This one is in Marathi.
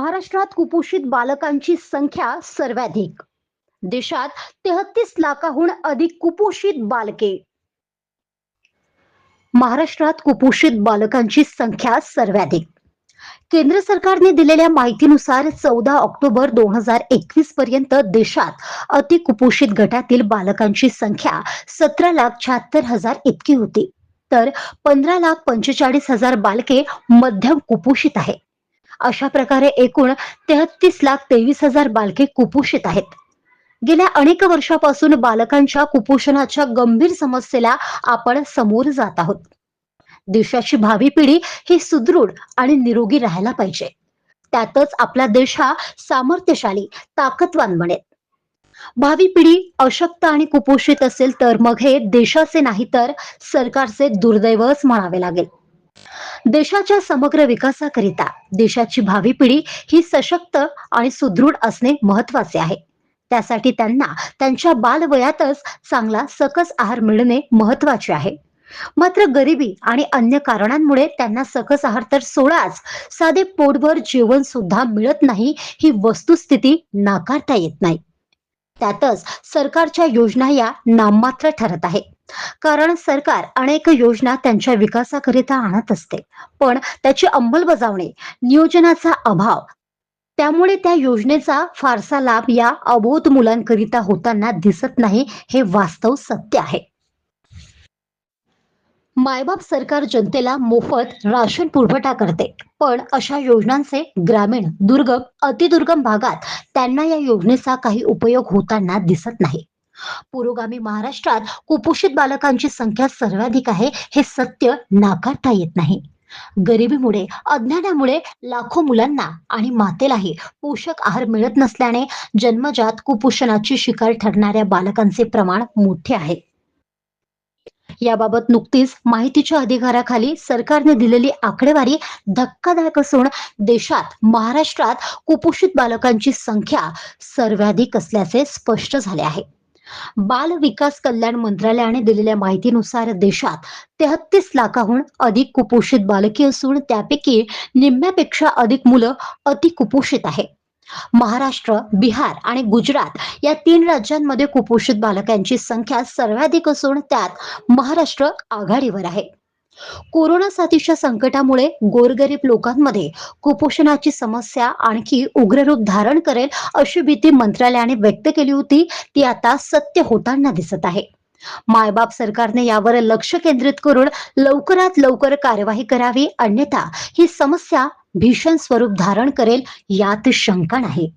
महाराष्ट्रात कुपोषित बालकांची संख्या सर्वाधिक. देशात तेहतीस लाखाहून अधिक कुपोषित बालके. महाराष्ट्रात कुपोषित बालकांची संख्या सर्वाधिक. केंद्र सरकारने दिलेल्या माहितीनुसार चौदा ऑक्टोबर दोन हजार एकवीस पर्यंत देशात अतिकुपोषित गटातील बालकांची संख्या सतरा लाख शहात्तर हजार इतकी होती. तर पंधरा लाख पंचेचाळीस हजार बालके मध्यम कुपोषित आहेत. अशा प्रकारे एकूण तेहतीस लाख तेवीस हजार बालके कुपोषित आहेत. गेल्या अनेक वर्षापासून बालकांच्या कुपोषणाच्या गंभीर समस्येला आपण समोर जात आहोत. देशाची भावी पिढी ही सुदृढ आणि निरोगी राहायला पाहिजे. त्यातच आपला देश हा सामर्थ्यशाली ताकदवान बनेल. भावी पिढी अशक्त आणि कुपोषित असेल तर मग हे देशाचे नाही तर सरकारचे दुर्दैवच म्हणावे लागेल. देशाच्या समग्र विकासाकरिता देशाची भावी पिढी ही सशक्त आणि सुदृढ असणे महत्त्वाचे आहे. त्यासाठी त्यांना त्यांच्या बालवयातच चांगला सकस आहार मिळणे महत्त्वाचे आहे. मात्र गरिबी आणि अन्य कारणांमुळे त्यांना सकस आहार तर सोडाच साधे पोटभर जेवण सुद्धा मिळत नाही ही वस्तुस्थिती नाकारता येत नाही. त्यातच सरकारच्या योजना या नाममात्र ठरत आहे. कारण सरकार अनेक योजना त्यांच्या विकासाकरिता आणत असते. पण त्याची अंमलबजावणी नियोजनाचा अभाव त्यामुळे त्या योजनेचा फारसा लाभ या अबोध मुलांकरिता होताना दिसत नाही हे वास्तव सत्य आहे. मायबाप सरकार जनतेला मोफत राशन पुरवठा करते. पण अशा योजनांचे ग्रामीण दुर्गम अतिदुर्गम भागात त्यांना या योजनेचा काही उपयोग होताना दिसत नाही. पुरोगामी महाराष्ट्रात कुपोषित बालकांची संख्या सर्वाधिक आहे हे सत्य नाकारता येत नाही. गरिबीमुळे अज्ञानामुळे लाखो मुलांना आणि मातेलाही पोषक आहार मिळत नसल्याने जन्मजात कुपोषणाची शिकार ठरणाऱ्या बालकांचे प्रमाण मोठे आहे. याबाबत नुकतीच माहितीच्या अधिकाराखाली सरकारने दिलेली आकडेवारी धक्कादायक असून देशात महाराष्ट्रात कुपोषित बालकांची संख्या सर्वाधिक असल्याचे स्पष्ट झाले आहे. बाल विकास कल्याण मंत्रालयाने दिलेल्या माहितीनुसार देशात तेहतीस लाखाहून अधिक कुपोषित बालके असून त्यापैकी निम्म्यापेक्षा अधिक मुलं अतिकुपोषित आहे महाराष्ट्र बिहार आणि गुजरात या तीन राज्यांमध्ये कुपोषित बालकांची संख्या सर्वाधिक असून त्यात महाराष्ट्र आघाडीवर आहे. कोरोना साथीच्या संकटामुळे गोरगरीब लोकांमध्ये कुपोषणाची समस्या आणखी उग्र रूप धारण करेल अशी भीती मंत्रालयाने व्यक्त केली होती ती आता सत्य होताना दिसत आहे. मायबाप सरकारने यावर लक्ष केंद्रित करून लवकरात लवकर कार्यवाही करावी अन्यथा ही समस्या भीषण स्वरूप धारण करेल यात शंका नाही.